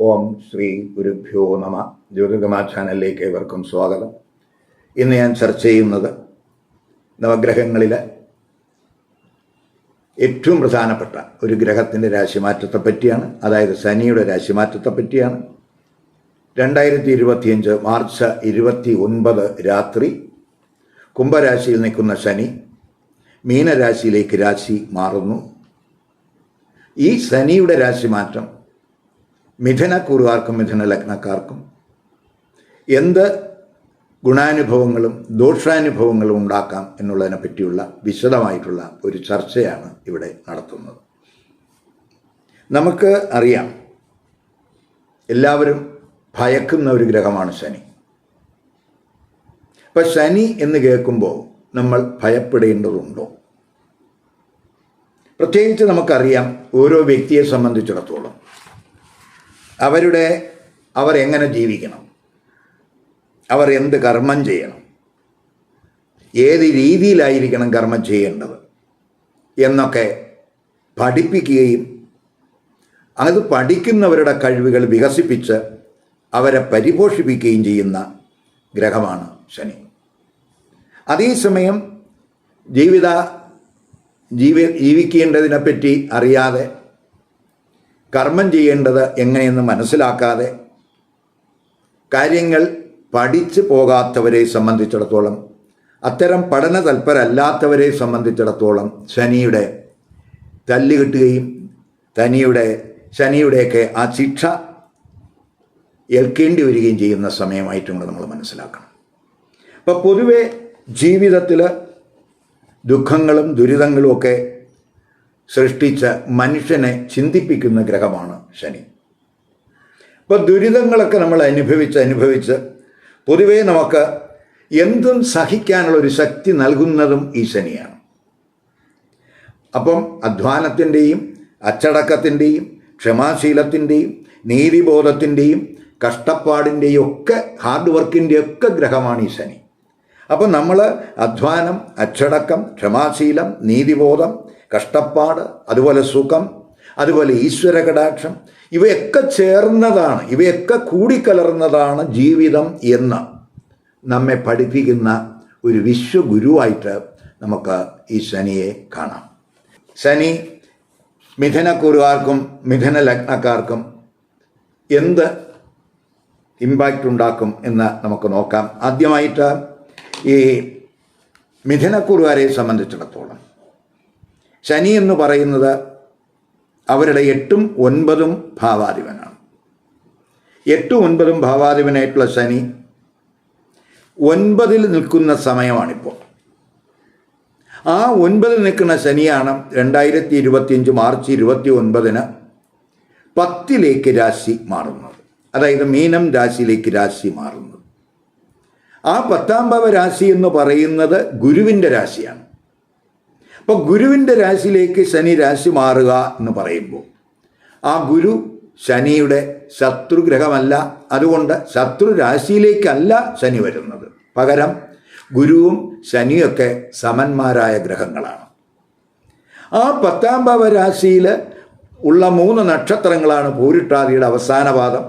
ഓം ശ്രീ ഗുരുഭ്യോ നമ. ജ്യോതികമാ ചാനലിലേക്ക് ഏവർക്കും സ്വാഗതം. ഇന്ന് ഞാൻ ചർച്ച ചെയ്യുന്നത് നവഗ്രഹങ്ങളിലെ ഏറ്റവും പ്രധാനപ്പെട്ട ഒരു ഗ്രഹത്തിന്റെ രാശിമാറ്റത്തെ പറ്റിയാണ്. അതായത് ശനിയുടെ രാശിമാറ്റത്തെ പറ്റിയാണ്. രണ്ടായിരത്തി ഇരുപത്തിയഞ്ച് മാർച്ച് ഇരുപത്തി ഒൻപത് രാത്രി കുംഭരാശിയിൽ നിൽക്കുന്ന ശനി മീനരാശിയിലേക്ക് രാശി മാറുന്നു. ഈ ശനിയുടെ രാശിമാറ്റം മിഥുനക്കൂറുകാർക്കും മിഥുന ലഗ്നക്കാർക്കും എന്ത് ഗുണാനുഭവങ്ങളും ദോഷാനുഭവങ്ങളും ഉണ്ടാക്കാം എന്നുള്ളതിനെ പറ്റിയുള്ള വിശദമായിട്ടുള്ള ഒരു ചർച്ചയാണ് ഇവിടെ നടത്തുന്നത്. നമുക്ക് അറിയാം എല്ലാവരും ഭയക്കുന്ന ഒരു ഗ്രഹമാണ് ശനി. അപ്പം ശനി എന്ന് കേൾക്കുമ്പോൾ നമ്മൾ ഭയപ്പെടേണ്ടതുണ്ടോ? പ്രത്യേകിച്ച് നമുക്കറിയാം ഓരോ വ്യക്തിയെ സംബന്ധിച്ചിടത്തോളം. അവരുടെ അവർ എങ്ങനെ ജീവിക്കണം? അവർ എന്ത് കർമ്മം ചെയ്യണം? ഏത് രീതിയിലായിരിക്കണം കർമ്മം ചെയ്യേണ്ടത്? എന്നൊക്കെ പഠിപ്പിക്കുകയും അത് പഠിക്കുന്നവരുടെ കഴിവുകൾ വികസിപ്പിച്ച് അവരെ പരിപോഷിപ്പിക്കുകയും ചെയ്യുന്ന ഗ്രഹമാണ് ശനി. അതേസമയം ജീവിത ജീവി ജീവിക്കേണ്ടതിനെപ്പറ്റി അറിയാതെ കർമ്മം ചെയ്യേണ്ടത് എങ്ങനെയെന്ന് മനസ്സിലാക്കാതെ കാര്യങ്ങൾ പഠിച്ചു പോകാത്തവരെ സംബന്ധിച്ചിടത്തോളം അത്തരം പഠന തൽപരല്ലാത്തവരെ സംബന്ധിച്ചിടത്തോളം ശനിയുടെ തല്ലുകിട്ടുകയും തനിയുടെ ശനിയുടെയൊക്കെ ആ ശിക്ഷ ഏൽക്കേണ്ടി വരികയും ചെയ്യുന്ന സമയമായിട്ടും കൂടെ നമ്മൾ മനസ്സിലാക്കണം. അപ്പോൾ പൊതുവെ ജീവിതത്തിൽ ദുഃഖങ്ങളും ദുരിതങ്ങളും ഒക്കെ സൃഷ്ടിച്ച് മനുഷ്യനെ ചിന്തിപ്പിക്കുന്ന ഗ്രഹമാണ് ശനി. അപ്പോൾ ദുരിതങ്ങളൊക്കെ നമ്മൾ അനുഭവിച്ച് അനുഭവിച്ച് പൊതുവേ നമുക്ക് എന്തും സഹിക്കാനുള്ള ഒരു ശക്തി നൽകുന്നതും ഈ ശനിയാണ്. അപ്പം അധ്വാനത്തിന്റെയും അച്ചടക്കത്തിന്റെയും ക്ഷമാശീലത്തിന്റെയും നീതിബോധത്തിന്റെയും കഷ്ടപ്പാടിന്റെയും ഒക്കെ ഹാർഡ് വർക്കിന്റെ ഒക്കെ ഗ്രഹമാണ് ഈ ശനി. അപ്പം നമ്മൾ അധ്വാനം അച്ചടക്കം ക്ഷമാശീലം നീതിബോധം കഷ്ടപ്പാട് അതുപോലെ സുഖം അതുപോലെ ഈശ്വര കടാക്ഷം ഇവയൊക്കെ ചേർന്നതാണ് ഇവയൊക്കെ കൂടിക്കലർന്നതാണ് ജീവിതം എന്ന് നമ്മെ പഠിപ്പിക്കുന്ന ഒരു വിശ്വഗുരുവായിട്ട് നമുക്ക് ഈ ശനിയെ കാണാം. ശനി മിഥുനക്കുരുവാർക്കും മിഥുന ലഗ്നക്കാർക്കും എന്ത് ഇമ്പാക്റ്റ് ഉണ്ടാക്കും എന്ന് നമുക്ക് നോക്കാം. ആദ്യമായിട്ട് ഈ മിഥുനക്കുരുവാരെ സംബന്ധിച്ചിടത്തോളം ശനി എന്ന് പറയുന്നത് അവരുടെ എട്ടും ഒൻപതും ഭാവാധിപനാണ്. എട്ടും ഒൻപതും ഭാവാധിപനായിട്ടുള്ള ശനി ഒൻപതിൽ നിൽക്കുന്ന സമയമാണിപ്പോൾ. ആ ഒൻപതിൽ നിൽക്കുന്ന ശനിയാണ് രണ്ടായിരത്തി ഇരുപത്തിയഞ്ച് മാർച്ച് ഇരുപത്തി ഒൻപതിന് പത്തിലേക്ക് രാശി മാറുന്നത്. അതായത് മീനം രാശിയിലേക്ക് രാശി മാറുന്നത്. ആ പത്താം ഭവ രാശി എന്ന് പറയുന്നത് ഗുരുവിന്റെ രാശിയാണ്. അപ്പോൾ ഗുരുവിന്റെ രാശിയിലേക്ക് ശനി രാശി മാറുക എന്ന് പറയുമ്പോൾ ആ ഗുരു ശനിയുടെ ശത്രുഗ്രഹമല്ല. അതുകൊണ്ട് ശത്രു രാശിയിലേക്കല്ല ശനി വരുന്നത്. പകരം ഗുരുവും ശനിയൊക്കെ സമന്മാരായ ഗ്രഹങ്ങളാണ്. ആ പത്താം ഭാവ രാശിയിൽ ഉള്ള മൂന്ന് നക്ഷത്രങ്ങളാണ് പൂരിട്ടാതിയുടെ അവസാന പാദം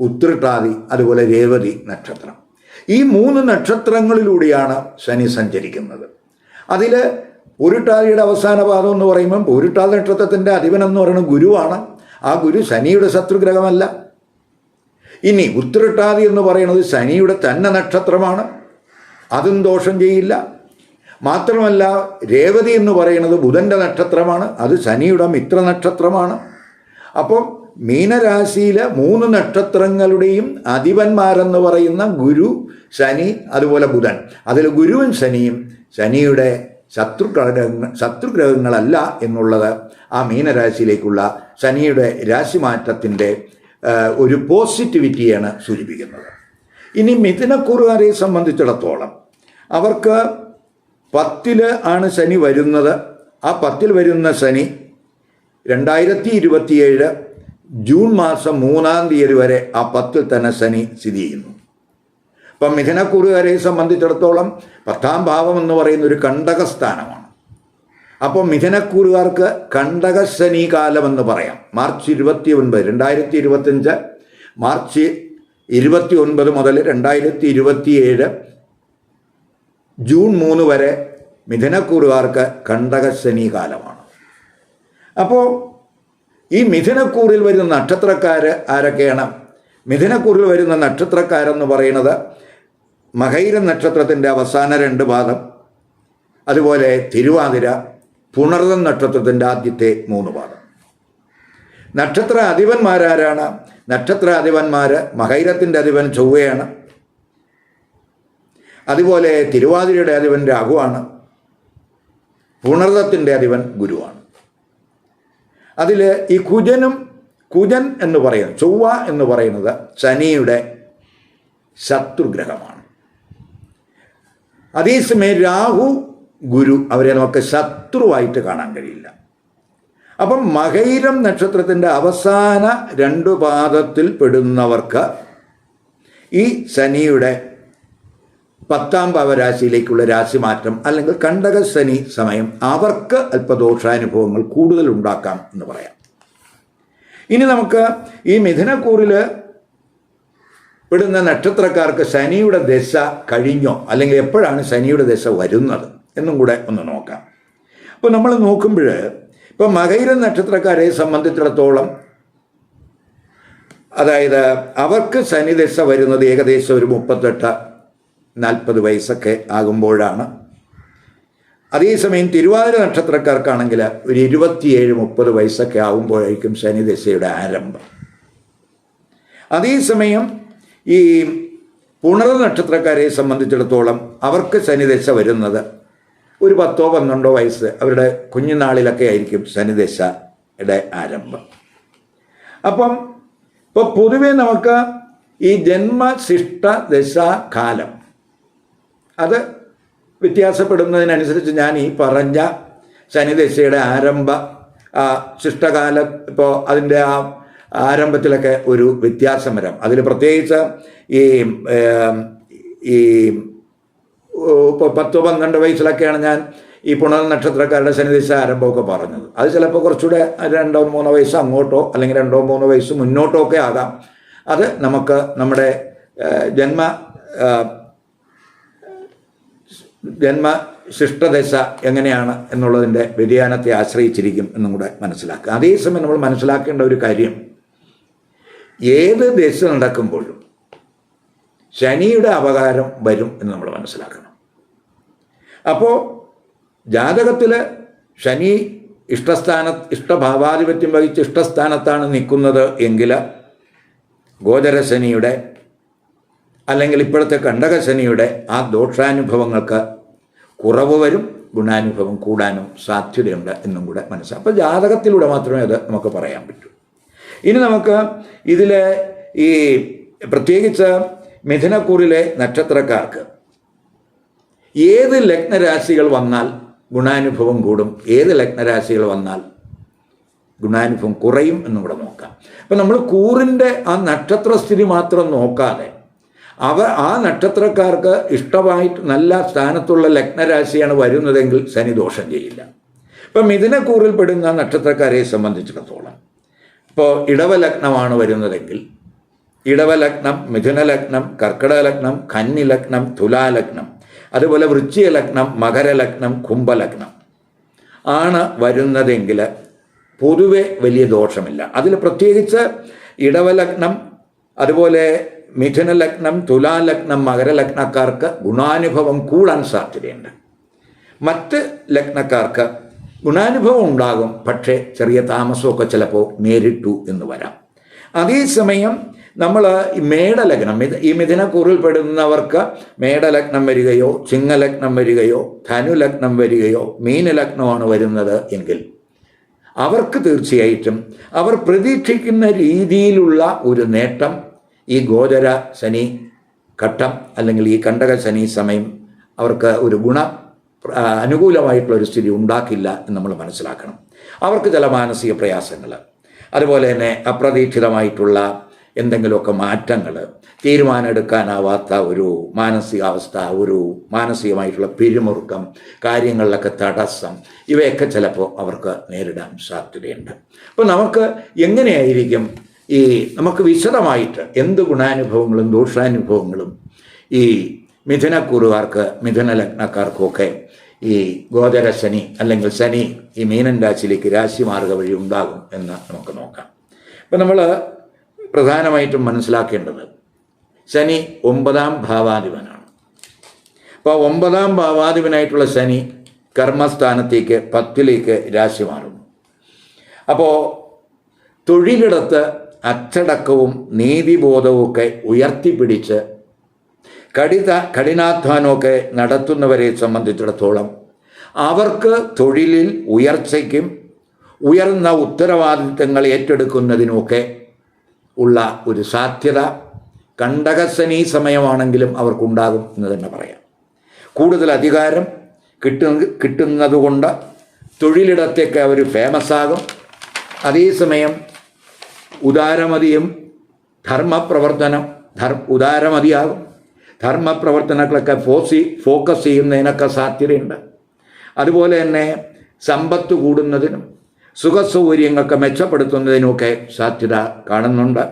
ഉത്രട്ടാതി അതുപോലെ രേവതി നക്ഷത്രം. ഈ മൂന്ന് നക്ഷത്രങ്ങളിലൂടെയാണ് ശനി സഞ്ചരിക്കുന്നത്. അതിൽ പൂരിട്ടാതിയുടെ അവസാന പാദം എന്ന് പറയുമ്പം പൂരിട്ടാതി നക്ഷത്രത്തിന്റെ അധിപൻ എന്ന് പറയുന്നത് ഗുരുവാണ്. ആ ഗുരു ശനിയുടെ ശത്രുഗ്രഹമല്ല. ഇനി ഉത്തരട്ടാതി എന്ന് പറയുന്നത് ശനിയുടെ തന്നെ നക്ഷത്രമാണ്. അതും ദോഷം ചെയ്യില്ല. മാത്രമല്ല രേവതി എന്ന് പറയുന്നത് ബുധന്റെ നക്ഷത്രമാണ്. അത് ശനിയുടെ മിത്ര നക്ഷത്രമാണ്. അപ്പം മീനരാശിയിലെ മൂന്ന് നക്ഷത്രങ്ങളുടെയും അധിപന്മാരെന്ന് പറയുന്ന ഗുരു ശനി അതുപോലെ ബുധൻ. അതിൽ ഗുരുവും ശനിയും ശനിയുടെ ശത്രുഗ്രഹങ്ങൾ ശത്രുഗ്രഹങ്ങളല്ല എന്നുള്ളത് ആ മീനരാശിയിലേക്കുള്ള ശനിയുടെ രാശിമാറ്റത്തിന്റെ ഒരു പോസിറ്റിവിറ്റിയാണ് സൂചിപ്പിക്കുന്നത്. ഇനി മിഥുനക്കുറുകാരെ സംബന്ധിച്ചിടത്തോളം അവർക്ക് പത്തിൽ ആണ് ശനി വരുന്നത്. ആ പത്തിൽ വരുന്ന ശനി രണ്ടായിരത്തി ഇരുപത്തിയേഴ് ജൂൺ മാസം മൂന്നാം തീയതി വരെ ആ പത്തിൽ തന്നെ ശനി സ്ഥിതി ചെയ്യുന്നു. അപ്പം മിഥുനക്കുറുകാരെ സംബന്ധിച്ചിടത്തോളം പത്താം ഭാവം എന്ന് പറയുന്ന ഒരു കണ്ടകസ്ഥാനമാണ്. അപ്പോൾ മിഥുനക്കൂറുകാർക്ക് കണ്ടകശനി കാലം എന്ന് പറയാം. മാർച്ച് ഇരുപത്തി ഒൻപത് രണ്ടായിരത്തി ഇരുപത്തഞ്ച് മാർച്ച് ഇരുപത്തി ഒൻപത് മുതൽ രണ്ടായിരത്തി ഇരുപത്തിയേഴ് ജൂൺ മൂന്ന് വരെ മിഥുനക്കൂറുകാർക്ക് കണ്ടകശനി കാലമാണ്. അപ്പോൾ ഈ മിഥുനക്കൂറിൽ വരുന്ന നക്ഷത്രക്കാർ ആരൊക്കെയാണ്? മിഥുനക്കൂറിൽ വരുന്ന നക്ഷത്രക്കാരെന്ന് പറയുന്നത് മകൈര നക്ഷത്രത്തിന്റെ അവസാന രണ്ട് പാദം അതുപോലെ തിരുവാതിര പുണർതം നക്ഷത്രത്തിന്റെ ആദ്യത്തെ മൂന്ന് പാദം നക്ഷത്ര അധിപന്മാരാരാണ്? നക്ഷത്ര അധിപന്മാർ മകൈരത്തിന്റെ അധിപൻ ചൊവ്വയാണ്. അതുപോലെ തിരുവാതിരയുടെ അധിപൻ രാഘുവാണ് പുണർതത്തിന്റെ അധിപൻ ഗുരുവാണ് അതിൽ ഈ കുജനും കുജൻ എന്ന് പറയുന്നത് ചൊവ്വ എന്ന് പറയുന്നത് ശനിയുടെ ശത്രുഗ്രഹമാണ്. അതേസമയം രാഹു ഗുരു അവരെ നമുക്ക് ശത്രുവായിട്ട് കാണാൻ കഴിയില്ല. അപ്പം മകൈരം നക്ഷത്രത്തിന്റെ അവസാന രണ്ടു പാദത്തിൽ പെടുന്നവർക്ക് ഈ ശനിയുടെ പത്താം ഭാവരാശിയിലേക്കുള്ള രാശിമാറ്റം അല്ലെങ്കിൽ കണ്ടക ശനി സമയം അവർക്ക് അല്പദോഷാനുഭവങ്ങൾ കൂടുതൽ ഉണ്ടാക്കാം എന്ന് പറയാം. ഇനി നമുക്ക് ഈ മിഥുനക്കൂറിൽ പെടുന്ന നക്ഷത്രക്കാർക്ക് ശനിയുടെ ദശ കഴിഞ്ഞോ? അല്ലെങ്കിൽ എപ്പോഴാണ് ശനിയുടെ ദശ വരുന്നത്? എന്നും കൂടെ ഒന്ന് നോക്കാം. അപ്പോൾ നമ്മൾ നോക്കുമ്പോൾ ഇപ്പോൾ മകൈര നക്ഷത്രക്കാരെ സംബന്ധിച്ചിടത്തോളം അതായത് അവർക്ക് ശനിദശ വരുന്നത് ഏകദേശം ഒരു മുപ്പത്തെട്ട് നാൽപ്പത് വയസ്സൊക്കെ ആകുമ്പോഴാണ്. അതേസമയം തിരുവാതിര നക്ഷത്രക്കാർക്കാണെങ്കിൽ ഒരു ഇരുപത്തിയേഴ് മുപ്പത് വയസ്സൊക്കെ ആകുമ്പോഴായിരിക്കും ശനിദശയുടെ ആരംഭം. അതേസമയം ഈ പുണർ നക്ഷത്രക്കാരെ സംബന്ധിച്ചിടത്തോളം അവർക്ക് ശനിദശ വരുന്നത് ഒരു പത്തോ പന്ത്രണ്ടോ വയസ്സ് അവരുടെ കുഞ്ഞുനാളിലൊക്കെ ആയിരിക്കും ശനിദശയുടെ ആരംഭം. അപ്പം ഇപ്പോൾ പൊതുവെ നമുക്ക് ഈ ജന്മശിഷ്ട ദശാകാലം അത് വ്യത്യാസപ്പെടുന്നതിനനുസരിച്ച് ഞാൻ ഈ പറഞ്ഞ ശനിദശയുടെ ആരംഭ ശിഷ്ടകാലം ഇപ്പോൾ അതിന്റെ ആ ആരംഭത്തിലൊക്കെ ഒരു വ്യത്യാസം വരാം അതിൽ പ്രത്യേകിച്ച് ഈ ഈ പത്തോ പന്ത്രണ്ട് വയസ്സിലൊക്കെയാണ് ഞാൻ ഈ പുണർ നക്ഷത്രക്കാരുടെ ശനിദിശ ആരംഭമൊക്കെ പറഞ്ഞത്. അത് ചിലപ്പോൾ കുറച്ചുകൂടെ രണ്ടോ മൂന്നോ വയസ്സ് അങ്ങോട്ടോ അല്ലെങ്കിൽ രണ്ടോ മൂന്നോ വയസ്സ് മുന്നോട്ടോ ഒക്കെ ആകാം. അത് നമുക്ക് നമ്മുടെ ജന്മ ജന്മ ശിഷ്ടദശ എങ്ങനെയാണ് എന്നുള്ളതിന്റെ വ്യതിയാനത്തെ ആശ്രയിച്ചിരിക്കും എന്നും കൂടെ മനസ്സിലാക്കുക. അതേസമയം നമ്മൾ മനസ്സിലാക്കേണ്ട ഒരു കാര്യം ഏത് ദശ നടക്കുമ്പോഴും ശനിയുടെ അപകാരം വരും എന്ന് നമ്മൾ മനസ്സിലാക്കണം. അപ്പോൾ ജാതകത്തിൽ ശനി ഇഷ്ടസ്ഥാന ഇഷ്ടഭാവാധിപത്യം വഹിച്ച് ഇഷ്ടസ്ഥാനത്താണ് നിൽക്കുന്നത് എങ്കിൽ ഗോചരശനിയുടെ അല്ലെങ്കിൽ ഇപ്പോഴത്തെ കണ്ടകശനിയുടെ ആ ദോഷാനുഭവങ്ങൾക്ക് കുറവ് വരും ഗുണാനുഭവം കൂടാനും സാധ്യതയുണ്ട് എന്നും കൂടെ മനസ്സിലാക്കും അപ്പോൾ ജാതകത്തിലൂടെ മാത്രമേ അത് നമുക്ക് പറയാൻ പറ്റൂ. ഇനി നമുക്ക് ഇതിൽ ഈ പ്രത്യേകിച്ച് മിഥുനക്കൂറിലെ നക്ഷത്രക്കാർക്ക് ഏത് ലഗ്നരാശികൾ വന്നാൽ ഗുണാനുഭവം കൂടും? ഏത് ലഗ്നരാശികൾ വന്നാൽ ഗുണാനുഭവം കുറയും എന്നും കൂടെ നോക്കാം. അപ്പം നമ്മൾ കൂറിന്റെ ആ നക്ഷത്രസ്ഥിതി മാത്രം നോക്കാതെ അവ ആ നക്ഷത്രക്കാർക്ക് ഇഷ്ടമായിട്ട് നല്ല സ്ഥാനത്തുള്ള ലഗ്നരാശിയാണ് വരുന്നതെങ്കിൽ ശനി ദോഷം ചെയ്യില്ല. ഇപ്പം മിഥുനക്കൂറിൽ പെടുന്ന നക്ഷത്രക്കാരെ സംബന്ധിച്ചിടത്തോളം ഇപ്പോൾ ഇടവലഗ്നമാണ് വരുന്നതെങ്കിൽ ഇടവലഗ്നം മിഥുനലഗ്നം കർക്കിടകലഗ്നം കന്നിലഗ്നം തുലാലഗ്നം അതുപോലെ വൃശ്ചിക ലഗ്നം മകരലഗ്നം കുംഭലഗ്നം ആണ് വരുന്നതെങ്കിൽ പൊതുവെ വലിയ ദോഷമില്ല. അതിൽ പ്രത്യേകിച്ച് ഇടവലഗ്നം അതുപോലെ മിഥുനലഗ്നം തുലാലഗ്നം മകരലഗ്നക്കാർക്ക് ഗുണാനുഭവം കൂടാൻ സാധ്യതയുണ്ട്. മറ്റ് ലഗ്നക്കാർക്ക് ഗുണാനുഭവം ഉണ്ടാകും. പക്ഷേ ചെറിയ താമസമൊക്കെ ചിലപ്പോൾ നേരിട്ടു എന്ന് വരാം. അതേസമയം നമ്മൾ ഈ മേടലഗ്നം ഈ മിഥുനക്കൂറിൽ പെടുന്നവർക്ക് മേടലഗ്നം വരികയോ ചിങ്ങലഗ്നം വരികയോ ധനുലഗ്നം വരികയോ മീനലഗ്നമാണ് വരുന്നത് എങ്കിൽ അവർക്ക് തീർച്ചയായിട്ടും അവർ പ്രതീക്ഷിക്കുന്ന രീതിയിലുള്ള ഒരു നേട്ടം ഈ ഗോചര ശനി ഘട്ടം അല്ലെങ്കിൽ ഈ കണ്ടക ശനി സമയം അവർക്ക് ഒരു ഗുണ അനുകൂലമായിട്ടുള്ള ഒരു സ്ഥിതി ഉണ്ടാക്കില്ല എന്ന് നമ്മൾ മനസ്സിലാക്കണം. അവർക്ക് ചില മാനസിക പ്രയാസങ്ങൾ അതുപോലെ തന്നെ അപ്രതീക്ഷിതമായിട്ടുള്ള എന്തെങ്കിലുമൊക്കെ മാറ്റങ്ങൾ തീരുമാനമെടുക്കാനാവാത്ത ഒരു മാനസികാവസ്ഥ ഒരു മാനസികമായിട്ടുള്ള പിരിമുറുക്കം കാര്യങ്ങളിലൊക്കെ തടസ്സം ഇവയൊക്കെ ചിലപ്പോൾ അവർക്ക് നേരിടാൻ സാധ്യതയുണ്ട്. അപ്പോൾ നമുക്ക് എങ്ങനെയായിരിക്കും ഈ നമുക്ക് വിശദമായിട്ട് എന്ത് ഗുണാനുഭവങ്ങളും ദോഷാനുഭവങ്ങളും ഈ മിഥുനക്കൂറുകാർക്ക് മിഥുന ലഗ്നക്കാർക്കുമൊക്കെ ഈ ഗോചര ശനി അല്ലെങ്കിൽ ശനി ഈ മീനൻ രാശിയിലേക്ക് രാശി മാർഗ വഴി ഉണ്ടാകും എന്ന് നമുക്ക് നോക്കാം. ഇപ്പം നമ്മൾ പ്രധാനമായിട്ടും മനസ്സിലാക്കേണ്ടത് ശനി ഒമ്പതാം ഭാവാധിപനാണ്. അപ്പോൾ ഒമ്പതാം ഭാവാധിപനായിട്ടുള്ള ശനി കർമ്മസ്ഥാനത്തേക്ക് പത്തിലേക്ക് രാശി മാറുന്നു അപ്പോൾ തൊഴിലിടത്ത് അച്ചടക്കവും നീതിബോധവും ഒക്കെ ഉയർത്തിപ്പിടിച്ച് കഠിത കഠിനാധ്വാനമൊക്കെ നടത്തുന്നവരെ സംബന്ധിച്ചിടത്തോളം അവർക്ക് തൊഴിലിൽ ഉയർച്ചയ്ക്കും ഉയർന്ന ഉത്തരവാദിത്തങ്ങൾ ഏറ്റെടുക്കുന്നതിനുമൊക്കെ ഉള്ള ഒരു സാധ്യത കണ്ടകസനി സമയമാണെങ്കിലും അവർക്കുണ്ടാകും എന്ന് തന്നെ പറയാം. കൂടുതൽ അധികാരം കിട്ടു കിട്ടുന്നതുകൊണ്ട് തൊഴിലിടത്തേക്ക് അവർ ഫേമസ് ആകും അതേസമയം ഉദാരമതിയും ധർമ്മപ്രവർത്തനം ധർ ഉദാരമതിയാകും. ധർമ്മപ്രവർത്തനങ്ങളൊക്കെ ഫോസി ഫോക്കസ് ചെയ്യുന്നതിനൊക്കെ സാധ്യതയുണ്ട്. അതുപോലെ തന്നെ സമ്പത്ത് കൂടുന്നതിനും സുഖസൗകര്യങ്ങളൊക്കെ മെച്ചപ്പെടുത്തുന്നതിനുമൊക്കെ സാധ്യത കാണുന്നുണ്ട്.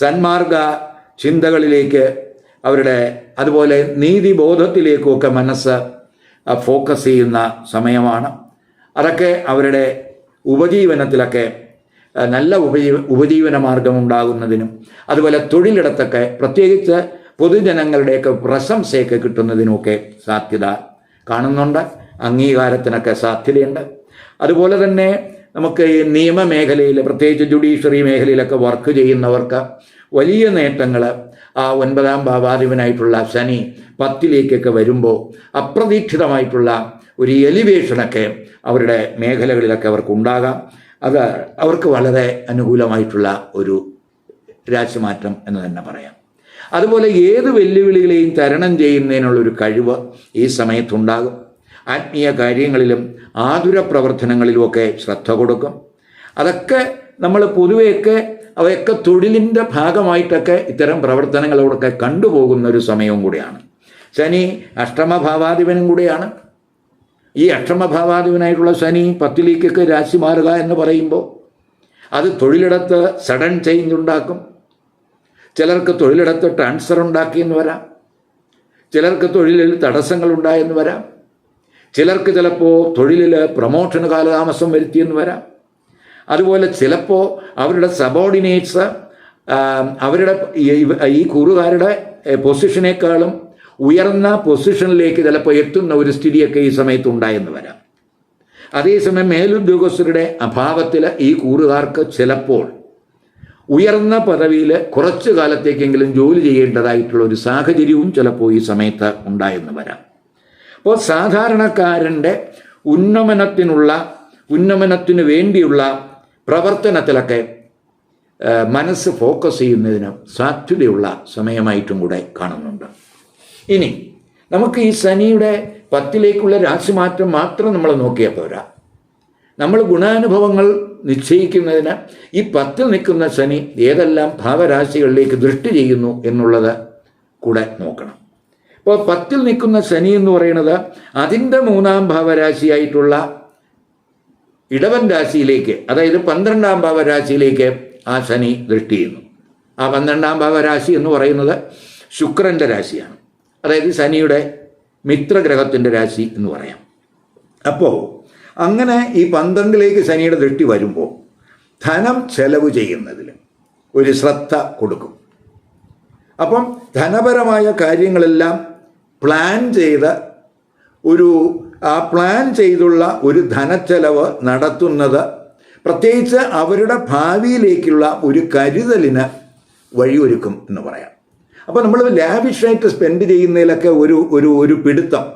സന്മാർഗ ചിന്തകളിലേക്ക് അവരുടെ അതുപോലെ നീതിബോധത്തിലേക്കുമൊക്കെ മനസ്സ് ഫോക്കസ് ചെയ്യുന്ന സമയമാണ്. അതൊക്കെ അവരുടെ ഉപജീവനത്തിലൊക്കെ നല്ല ഉപജീവ ഉപജീവന മാർഗം ഉണ്ടാകുന്നതിനും അതുപോലെ തൊഴിലിടത്തൊക്കെ പ്രത്യേകിച്ച് പൊതുജനങ്ങളുടെയൊക്കെ പ്രശംസയൊക്കെ കിട്ടുന്നതിനൊക്കെ സാധ്യത കാണുന്നുണ്ട്. അംഗീകാരത്തിനൊക്കെ സാധ്യതയുണ്ട്. അതുപോലെ തന്നെ നമുക്ക് ഈ നിയമമേഖലയിൽ പ്രത്യേകിച്ച് ജുഡീഷ്യറി മേഖലയിലൊക്കെ വർക്ക് ചെയ്യുന്നവർക്ക് വലിയ നേട്ടങ്ങൾ ആ ഒൻപതാം ഭാവാധിപനായിട്ടുള്ള ശനി പത്തിലേക്കൊക്കെ വരുമ്പോൾ അപ്രതീക്ഷിതമായിട്ടുള്ള ഒരു എലിവേഷനൊക്കെ അവരുടെ മേഖലകളിലൊക്കെ അവർക്ക് ഉണ്ടാകാം അത് അവർക്ക് വളരെ അനുകൂലമായിട്ടുള്ള ഒരു രാശിമാറ്റം എന്ന് തന്നെ പറയാം. അതുപോലെ ഏത് വെല്ലുവിളികളെയും തരണം ചെയ്യുന്നതിനുള്ളൊരു കഴിവ് ഈ സമയത്തുണ്ടാകും. ആത്മീയ കാര്യങ്ങളിലും ആതുര പ്രവർത്തനങ്ങളിലുമൊക്കെ ശ്രദ്ധ കൊടുക്കും. അതൊക്കെ നമ്മൾ പൊതുവെയൊക്കെ അവയൊക്കെ തൊഴിലിന്റെ ഭാഗമായിട്ടൊക്കെ ഇത്തരം പ്രവർത്തനങ്ങളോടൊക്കെ കണ്ടുപോകുന്ന ഒരു സമയവും കൂടിയാണ്. ശനി അഷ്ടമഭാവാധിപനും കൂടിയാണ്. ഈ അഷ്ടമഭാവാധിപനായിട്ടുള്ള ശനി പത്തിലേക്കൊക്കെ രാശി മാറുക എന്ന് പറയുമ്പോൾ അത് തൊഴിലിടത്ത് സഡൻ ചേഞ്ച് ഉണ്ടാക്കും. ചിലർക്ക് തൊഴിലിടത്ത് ട്രാൻസ്ഫർ ഉണ്ടാക്കിയെന്ന് വരാം. ചിലർക്ക് തൊഴിലിൽ തടസ്സങ്ങൾ ഉണ്ടായെന്ന് വരാം. ചിലർക്ക് ചിലപ്പോൾ തൊഴിലിൽ പ്രൊമോഷന് കാലതാമസം വരുത്തിയെന്ന് വരാം. അതുപോലെ ചിലപ്പോൾ അവരുടെ സബോർഡിനേറ്റ്സ് അവരുടെ ഈ- കൂറുകാരുടെ പൊസിഷനേക്കാളും ഉയർന്ന പൊസിഷനിലേക്ക് ചിലപ്പോൾ എത്തുന്ന ഒരു സ്ഥിതിയൊക്കെ ഈ സമയത്ത് ഉണ്ടായെന്ന് വരാം. അതേസമയം മേലുദ്യോഗസ്ഥരുടെ അഭാവത്തിൽ ഈ കൂറുകാർക്ക് ചിലപ്പോൾ ഉയർന്ന പദവിയിൽ കുറച്ചു കാലത്തേക്കെങ്കിലും ജോലി ചെയ്യേണ്ടതായിട്ടുള്ള ഒരു സാഹചര്യവും ചിലപ്പോൾ ഈ സമയത്ത് ഉണ്ടായെന്ന് വരാം. അപ്പോൾ സാധാരണക്കാരന്റെ ഉന്നമനത്തിനുള്ള ഉന്നമനത്തിന് വേണ്ടിയുള്ള പ്രവർത്തനത്തിലൊക്കെ മനസ്സ് ഫോക്കസ് ചെയ്യുന്നതിന് സാധ്യതയുള്ള സമയമായിട്ടും കൂടെ കാണുന്നുണ്ട്. ഇനി നമുക്ക് ഈ ശനിയുടെ പത്തിലേക്കുള്ള രാശിമാറ്റം മാത്രം നമ്മൾ നോക്കിയാൽ പോരാ. നമ്മൾ ഗുണാനുഭവങ്ങൾ നിശ്ചയിക്കുന്നതിന് ഈ പത്തിൽ നിൽക്കുന്ന ശനി ഏതെല്ലാം ഭാവരാശികളിലേക്ക് ദൃഷ്ടി ചെയ്യുന്നു എന്നുള്ളത് കൂടെ നോക്കണം. അപ്പോൾ പത്തിൽ നിൽക്കുന്ന ശനി എന്ന് പറയുന്നത് അതിന്റെ മൂന്നാം ഭാവരാശിയായിട്ടുള്ള ഇടവൻ രാശിയിലേക്ക് അതായത് പന്ത്രണ്ടാം ഭാവരാശിയിലേക്ക് ആ ശനി ദൃഷ്ടി ചെയ്യുന്നു. ആ പന്ത്രണ്ടാം ഭാവരാശി എന്ന് പറയുന്നത് ശുക്രന്റെ രാശിയാണ്. അതായത് ശനിയുടെ മിത്രഗ്രഹത്തിന്റെ രാശി എന്ന് പറയാം. അപ്പോൾ അങ്ങനെ ഈ പന്ത്രണ്ടിലേക്ക് ശനിയുടെ ദൃഷ്ടി വരുമ്പോൾ ധനം ചെലവ് ചെയ്യുന്നതിൽ ഒരു ശ്രദ്ധ കൊടുക്കും. അപ്പം ധനപരമായ കാര്യങ്ങളെല്ലാം പ്ലാൻ ചെയ്ത് ഒരു ആ പ്ലാൻ ചെയ്തുള്ള ഒരു ധനച്ചെലവ് നടത്തുന്നത് പ്രത്യേകിച്ച് അവരുടെ ഭാവിയിലേക്കുള്ള ഒരു കരുതലിന് വഴിയൊരുക്കും എന്ന് പറയാം. അപ്പോൾ നമ്മൾ ലാവിഷായിട്ട് സ്പെൻഡ് ചെയ്യുന്നതിലൊക്കെ ഒരു ഒരു ഒരു പിടുത്തം.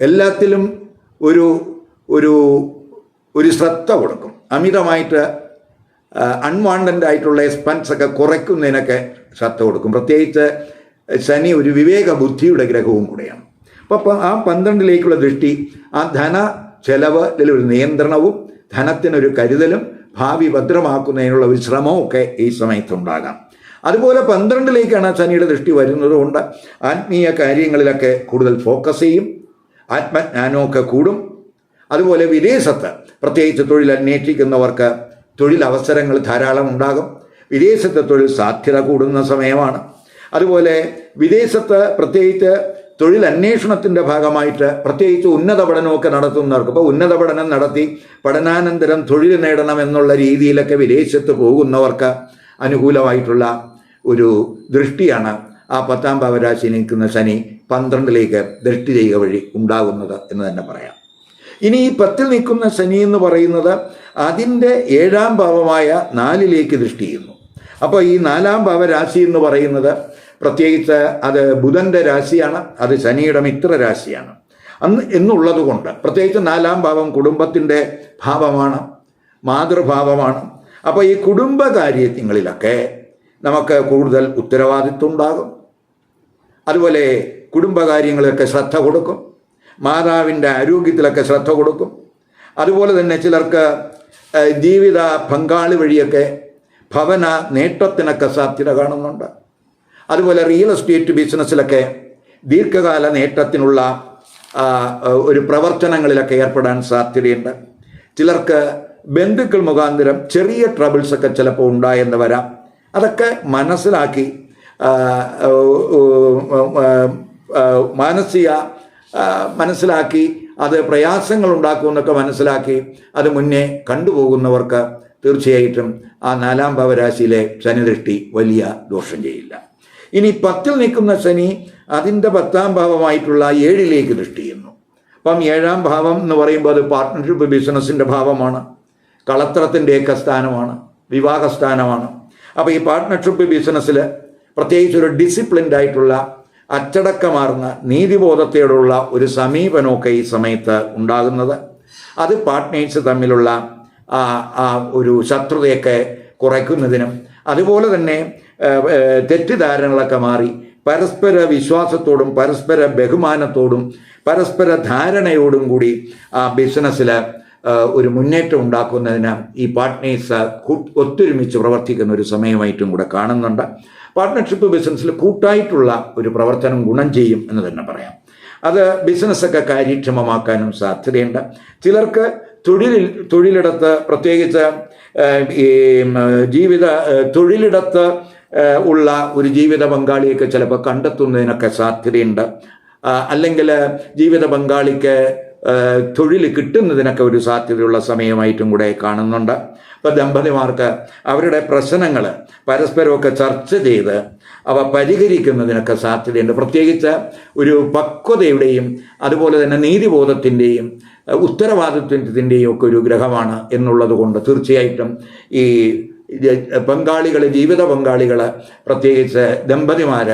എല്ലാത്തിലും ഒരു ഒരു ഒരു ശ്രദ്ധ കൊടുക്കും. അമിതമായിട്ട് അൺവാണ്ടഡ് ആയിട്ടുള്ള എക്സ്പെൻസ് ഒക്കെ കുറയ്ക്കുന്നതിനൊക്കെ ശ്രദ്ധ കൊടുക്കും. പ്രത്യേകിച്ച് ശനി ഒരു വിവേക ബുദ്ധിയുടെ ഗ്രഹവും കൂടെയാണ്. അപ്പം ആ പന്ത്രണ്ടിലേക്കുള്ള ദൃഷ്ടി ആ ധന ചെലവിൽ ഒരു നിയന്ത്രണവും ധനത്തിനൊരു കരുതലും ഭാവി ഭദ്രമാക്കുന്നതിനുള്ള ഒരു ശ്രമവും ഒക്കെ ഈ സമയത്തുണ്ടാകാം അതുപോലെ പന്ത്രണ്ടിലേക്കാണ് ശനിയുടെ ദൃഷ്ടി വരുന്നതുകൊണ്ട് ആത്മീയ കാര്യങ്ങളിലൊക്കെ കൂടുതൽ ഫോക്കസ് ചെയ്യും. ആത്മജ്ഞാനമൊക്കെ കൂടും. അതുപോലെ വിദേശത്ത് പ്രത്യേകിച്ച് തൊഴിൽ അന്വേഷിക്കുന്നവർക്ക് തൊഴിലവസരങ്ങൾ ധാരാളം ഉണ്ടാകും. വിദേശത്തെ തൊഴിൽ സാധ്യത കൂടുന്ന സമയമാണ്. അതുപോലെ വിദേശത്ത് പ്രത്യേകിച്ച് തൊഴിൽ അന്വേഷണത്തിന്റെ ഭാഗമായിട്ട് പ്രത്യേകിച്ച് ഉന്നത പഠനമൊക്കെ നടത്തുന്നവർക്ക് ഇപ്പോൾ ഉന്നത പഠനം നടത്തി പഠനാനന്തരം തൊഴിൽ നേടണം എന്നുള്ള രീതിയിലൊക്കെ വിദേശത്ത് പോകുന്നവർക്ക് അനുകൂലമായിട്ടുള്ള ഒരു ദൃഷ്ടിയാണ് ആ പത്താം ഭാവരാശി നിൽക്കുന്ന ശനി. പന്ത്രണ്ടിലേക്ക് ദൃഷ്ടി ചെയ്യുക വഴി ഉണ്ടാകുന്നത് എന്ന് തന്നെ പറയാം. ഇനി ഈ പത്തിൽ നിൽക്കുന്ന ശനി എന്ന് പറയുന്നത് അതിന്റെ ഏഴാം ഭാവമായ നാലിലേക്ക് ദൃഷ്ടി ചെയ്യുന്നു. അപ്പോൾ ഈ നാലാം ഭാവരാശി എന്ന് പറയുന്നത് പ്രത്യേകിച്ച് അത് ബുധന്റെ രാശിയാണ് അത് ശനിയുടെ മിത്ര രാശിയാണ്. അന്ന് എന്നുള്ളത് കൊണ്ട് പ്രത്യേകിച്ച് നാലാം ഭാവം കുടുംബത്തിന്റെ ഭാവമാണ് മാതൃഭാവമാണ്. അപ്പോൾ ഈ കുടുംബകാര്യങ്ങളിലൊക്കെ നമുക്ക് കൂടുതൽ ഉത്തരവാദിത്വം ഉണ്ടാകും. അതുപോലെ കുടുംബകാര്യങ്ങളൊക്കെ ശ്രദ്ധ കൊടുക്കും. മാതാവിന്റെ ആരോഗ്യത്തിലൊക്കെ ശ്രദ്ധ കൊടുക്കും. അതുപോലെ തന്നെ ചിലർക്ക് ജീവിത പങ്കാളി വഴിയൊക്കെ ഭവന നേട്ടത്തിനൊക്കെ സാധ്യത കാണുന്നുണ്ട്. അതുപോലെ റിയൽ എസ്റ്റേറ്റ് ബിസിനസ്സിലൊക്കെ ദീർഘകാല നേട്ടത്തിനുള്ള ഒരു പ്രവർത്തനങ്ങളിലൊക്കെ ഏർപ്പെടാൻ സാധ്യതയുണ്ട്. ചിലർക്ക് ബന്ധുക്കൾ മുഖാന്തരം ചെറിയ ട്രബിൾസൊക്കെ ചിലപ്പോൾ ഉണ്ടായെന്ന് വരാം. അതൊക്കെ മനസ്സിലാക്കി മാനസിക മനസ്സിലാക്കി അത് പ്രയാസങ്ങൾ ഉണ്ടാക്കുമെന്നൊക്കെ മനസ്സിലാക്കി അത് മുന്നേ കണ്ടുപോകുന്നവർക്ക് തീർച്ചയായിട്ടും ആ നാലാം ഭാവരാശിയിലെ ശനിദൃഷ്ടി വലിയ ദോഷം ചെയ്യില്ല. ഇനി പത്തിൽ നിൽക്കുന്ന ശനി അതിന്റെ പത്താം ഭാവമായിട്ടുള്ള ഏഴിലേക്ക് ദൃഷ്ടി ചെയ്യുന്നു. അപ്പം ഏഴാം ഭാവം എന്ന് പറയുമ്പോൾ അത് പാർട്ട്ണർഷിപ്പ് ബിസിനസ്സിന്റെ ഭാവമാണ്. കളത്രത്തിന്റെയൊക്കെ സ്ഥാനമാണ്. വിവാഹ സ്ഥാനമാണ് അപ്പോൾ ഈ പാർട്ട്ണർഷിപ്പ് ബിസിനസ്സിൽ പ്രത്യേകിച്ച് ഒരു ഡിസിപ്ലിൻഡ് ആയിട്ടുള്ള അച്ചടക്കമാർന്ന നീതിബോധത്തോടുള്ള ഒരു സമീപനമൊക്കെ ഈ സമയത്ത് ഉണ്ടാകുന്നത്. അത് പാർട്ട്നേഴ്സ് തമ്മിലുള്ള ആ ഒരു ശത്രുതയൊക്കെ കുറയ്ക്കുന്നതിനും അതുപോലെ തന്നെ തെറ്റിദ്ധാരണകളൊക്കെ മാറി പരസ്പര വിശ്വാസത്തോടും പരസ്പര ബഹുമാനത്തോടും പരസ്പര ധാരണയോടും കൂടി ആ ബിസിനസ്സിൽ ഒരു മുന്നേറ്റം ഉണ്ടാക്കുന്നതിന് ഈ പാർട്ട്നേഴ്സ് ഒത്തൊരുമിച്ച് പ്രവർത്തിക്കുന്ന ഒരു സമയമായിട്ടും കൂടെ കാണുന്നുണ്ട്. പാർട്ട്ണർഷിപ്പ് ബിസിനസ്സിൽ കൂട്ടായിട്ടുള്ള ഒരു പ്രവർത്തനം ഗുണം ചെയ്യും എന്ന് തന്നെ പറയാം. അത് ബിസിനസ്സൊക്കെ കാര്യക്ഷമമാക്കാനും സാധ്യതയുണ്ട്. ചിലർക്ക് തൊഴിലിൽ തൊഴിലിടത്ത് പ്രത്യേകിച്ച് ഈ ജീവിത തൊഴിലിടത്ത് ഉള്ള ഒരു ജീവിത പങ്കാളിയൊക്കെ ചിലപ്പോൾ കണ്ടെത്തുന്നതിനൊക്കെ സാധ്യതയുണ്ട്. അല്ലെങ്കിൽ ജീവിത പങ്കാളിക്ക് തൊഴിൽ കിട്ടുന്നതിനൊക്കെ ഒരു സാധ്യതയുള്ള സമയമായിട്ടും കൂടെ കാണുന്നുണ്ട്. അപ്പം ദമ്പതിമാർക്ക് അവരുടെ പ്രശ്നങ്ങൾ പരസ്പരമൊക്കെ ചർച്ച ചെയ്ത് അവ പരിഹരിക്കുന്നതിനൊക്കെ സാധ്യതയുണ്ട്. പ്രത്യേകിച്ച് ഒരു പക്വതയുടെയും അതുപോലെ തന്നെ നീതിബോധത്തിന്റെയും ഉത്തരവാദിത്വത്തിന്റെയും ഒക്കെ ഒരു ഗ്രഹമാണ് എന്നുള്ളത് കൊണ്ട് തീർച്ചയായിട്ടും ഈ പങ്കാളികൾ ജീവിത പങ്കാളികൾ പ്രത്യേകിച്ച് ദമ്പതിമാർ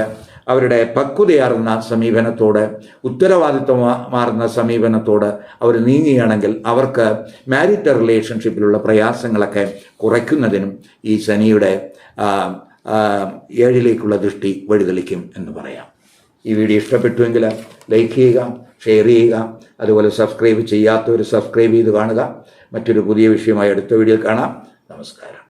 അവരുടെ പക്വതയാർന്ന സമീപനത്തോട് ഉത്തരവാദിത്വമാർന്ന സമീപനത്തോട് അവർ നീങ്ങുകയാണെങ്കിൽ അവർക്ക് മാരിറ്റ റിലേഷൻഷിപ്പിലുള്ള പ്രയാസങ്ങളൊക്കെ കുറയ്ക്കുന്നതിനും ഈ ശനിയുടെ ഏഴിലേക്കുള്ള ദൃഷ്ടി വഴിതെളിക്കും എന്ന് പറയാം. ഈ വീഡിയോ ഇഷ്ടപ്പെട്ടുവെങ്കിൽ ലൈക്ക് ചെയ്യുക ഷെയർ ചെയ്യുക അതുപോലെ സബ്സ്ക്രൈബ് ചെയ്യാത്തവർ സബ്സ്ക്രൈബ് ചെയ്ത് കാണുക. മറ്റൊരു പുതിയ വിഷയമായി അടുത്ത വീഡിയോയിൽ കാണാം. നമസ്കാരം.